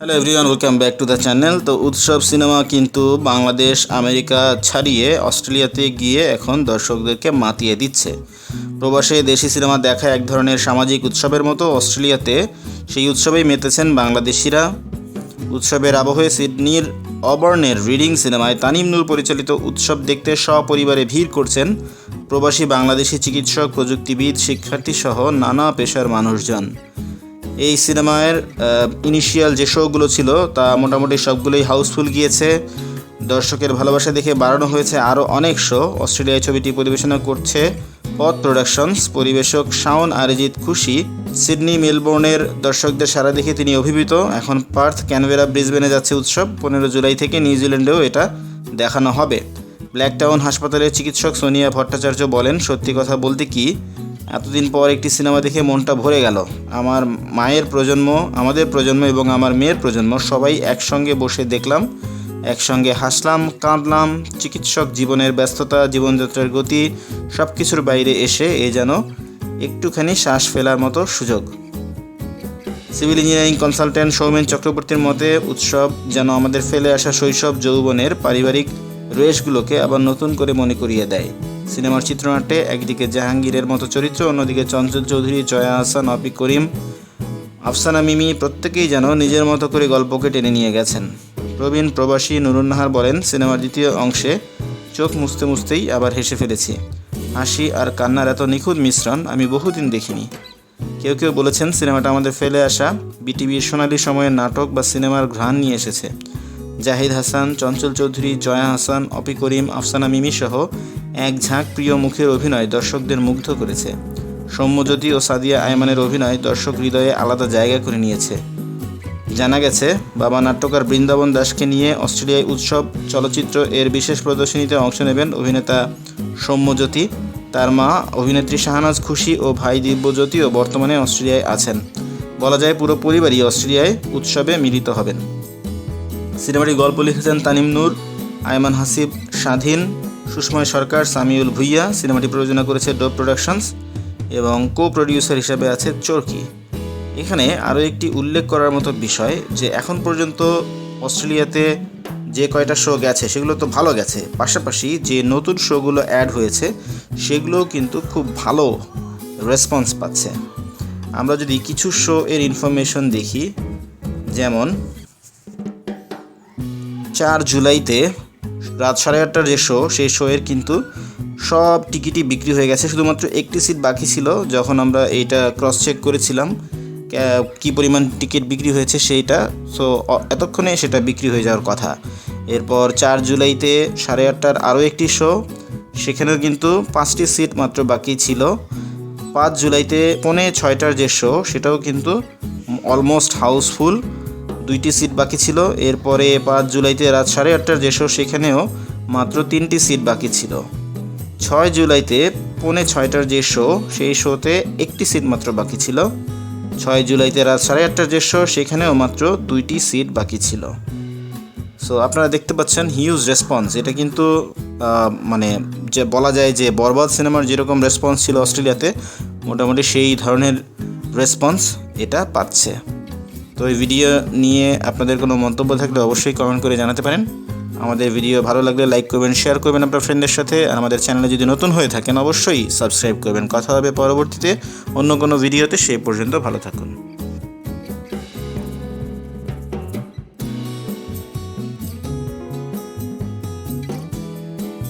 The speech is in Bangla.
Hello everyone welcome back to the channel তো উৎসব সিনেমা কিন্তু বাংলাদেশ, আমেরিকা ছাড়িয়ে অস্ট্রেলিয়াতে গিয়ে এখন দর্শকদেরকে মাতিয়ে দিচ্ছে। প্রবাসে দেশি সিনেমা দেখা এক ধরনের সামাজিক উৎসবের মতো অস্ট্রেলিয়াতে সেই উৎসবেই মেতেছেন বাংলাদেশিরা। উৎসবের আবহে সিডনির অবর্ণের রিডিং সিনেমায় তানিম নূর পরিচালিত উৎসব দেখতে সপরিবারে ভিড় করছেন প্রবাসী বাংলাদেশি চিকিৎসক, প্রযুক্তিবিদ শিক্ষার্থী সহ নানা পেশার মানুষজন। এই সিনেমার ইনিশিয়াল যে শোগুলো ছিল, তা মোটামুটি সবগুলোই হাউসফুল গিয়েছে। দর্শকের ভালোবাসা দেখে বাড়ানো হয়েছে আরও অনেক শো অস্ট্রেলিয়ায় ছবিটি পরিবেশনা করছে পথ প্রোডাকশনস পরিবেশক শাওন আরিজিৎ খুশি। সিডনি, মেলবোর্নের দর্শকদের সারা দেখে তিনি অভিভূত। এখন পার্থ ক্যানবেরা ব্রিসবেনে যাচ্ছে উৎসব। পনেরো জুলাই থেকে নিউজিল্যান্ডেও এটা দেখানো হবে। ব্ল্যাকটাউন হাসপাতালের চিকিৎসক সোনিয়া ভট্টাচার্য বলেন, সত্যি কথা বলতে কি এতদিন পর একটি সিনেমা দেখে মনটা ভরে গেল। আমার মায়ের প্রজন্ম, আমাদের প্রজন্ম এবং আমার মেয়ের প্রজন্ম সবাই একসঙ্গে বসে দেখলাম, একসঙ্গে হাসলাম, কাঁদলাম, চিকিৎসক জীবনের ব্যস্ততা, জীবনযাত্রার গতি সব কিছুর বাইরে এসে এ যেন একটুখানি শ্বাস ফেলার মতো সুযোগ। সিভিল ইঞ্জিনিয়ারিং কনসালট্যান্ট সৌমেন চক্রবর্তীর মতে, উৎসব যেন আমাদের ফেলে আসা শৈশব যৌবনের পারিবারিক রেশগুলোকে আবার নতুন করে মনে করিয়ে দেয়। সিনেমার চিত্রনাট্যে একদিকে জাহাঙ্গীরের মতো চরিত্র, অন্যদিকে চঞ্চল চৌধুরী, জয়া হাসান অপি করিম, আফসানা মিমি প্রত্যেকেই যেন নিজের মতো করে গল্পকে টেনে নিয়ে গেছেন। প্রবীণ প্রবাসী নুরুন্নাহার বলেন, সিনেমার দ্বিতীয় অংশে চোখ মুছতে মুছতেই আবার হেসে ফেলেছি। হাসি আর কান্নার এত নিখুঁত মিশ্রণ আমি বহুদিন দেখিনি। কেউ কেউ বলেছেন, সিনেমাটা আমাদের ফেলে আসা বিটিভির সোনালি সময়ের নাটক বা সিনেমার ঘ্রাণ নিয়ে এসেছে। জাহিদ হাসান, চঞ্চল চৌধুরী, জয়া হাসান অপি করিম, আফসানা মিমি সহ এক ঝাঁক প্রিয় মুখের অভিনয় দর্শকদের মুগ্ধ করেছে। সৌম্যজ্যোতি ও সাদিয়া আয়মানের অভিনয় দর্শক হৃদয়ে আলাদা জায়গা করে নিয়েছে। জানা গেছে, বাবা নাট্যকার বৃন্দাবন দাসকে নিয়ে অস্ট্রেলিয়ায় উৎসব চলচ্চিত্র এর বিশেষ প্রদর্শনীতে অংশ নেবেন অভিনেতা সৌম্যজ্যোতি। তার মা অভিনেত্রী শাহনাজ খুশি ও ভাই দিব্যজ্যোতিও বর্তমানে অস্ট্রেলিয়ায় আছেন। বলা যায় পুরো পরিবারই অস্ট্রেলিয়ায় উৎসবে মিলিত হবেন। সিনেমাটির গল্প লিখেছেন তানিম নূর, আয়মান হাসিব, স্বাধীন সুষময় সরকার, সামিউল ভুইয়া, সিনেমাটি প্রযোজনা করেছে ডোপ প্রোডাকশনস এবং কো প্রডিউসার হিসেবে আছে চরকি। এখানে আরও একটি উল্লেখ করার মতো বিষয় যে এখন পর্যন্ত অস্ট্রেলিয়াতে যে কয়টা শো গেছে, সেগুলো তো ভালো গেছে। পাশাপাশি যে নতুন শোগুলো অ্যাড হয়েছে, সেগুলোও কিন্তু খুব ভালো রেসপন্স পাচ্ছে। আমরা যদি কিছু শো এর ইনফরমেশন দেখি, যেমন, চার জুলাইতে রাত সাড়ে আটটার যে শো সেই শোয়ের কিন্তু সব টিকিটই বিক্রি হয়ে গেছে। শুধুমাত্র একটি সিট বাকি ছিল, যখন আমরা এইটা ক্রস চেক করেছিলাম, কী পরিমাণ টিকিট বিক্রি হয়েছে সেইটা। সো এতক্ষণে সেটা বিক্রি হয়ে যাওয়ার কথা। এরপর চার জুলাইতে সাড়ে আটটার আরও একটি শো সেখানেও কিন্তু পাঁচটি সিট মাত্র বাকি ছিল। পাঁচ জুলাইতে পৌনে ছয়টার যে শো সেটাও কিন্তু অলমোস্ট হাউসফুল দুইটি সিট বাকি ছিল। এরপরে পাঁচ জুলাইতে রাত সাড়ে আটটার যে শো, সেখানেও মাত্র তিনটি সিট বাকি ছিল। ছয় জুলাইতে পৌনে ছয়টার যে শো, সেই শোতে একটি সিট মাত্র বাকি ছিল। ছয় জুলাইতে রাত সাড়ে আটটার যে শো, সেখানেও মাত্র দুইটি সিট বাকি ছিল। সো আপনারা দেখতে পাচ্ছেন হিউজ রেসপন্স এটা কিন্তু মানে যে বলা যায় যে বরবাদ সিনেমার যেরকম রেসপন্স ছিল অস্ট্রেলিয়াতে, মোটামুটি সেই ধরনের রেসপন্স এটা পাচ্ছে। তো এই ভিডিও নিয়ে আপনাদের কোনো মন্তব্য থাকলে অবশ্যই কমেন্ট করে জানাতে পারেন। আমাদের ভিডিও ভালো লাগলে লাইক করবেন শেয়ার করবেন আপনার ফ্রেন্ডের সাথে। আর আমাদের চ্যানেলে যদি নতুন হয়ে থাকেন, অবশ্যই সাবস্ক্রাইব করবেন। কথা হবে পরবর্তীতে অন্য কোনো ভিডিওতে সেই পর্যন্ত ভালো থাকুন।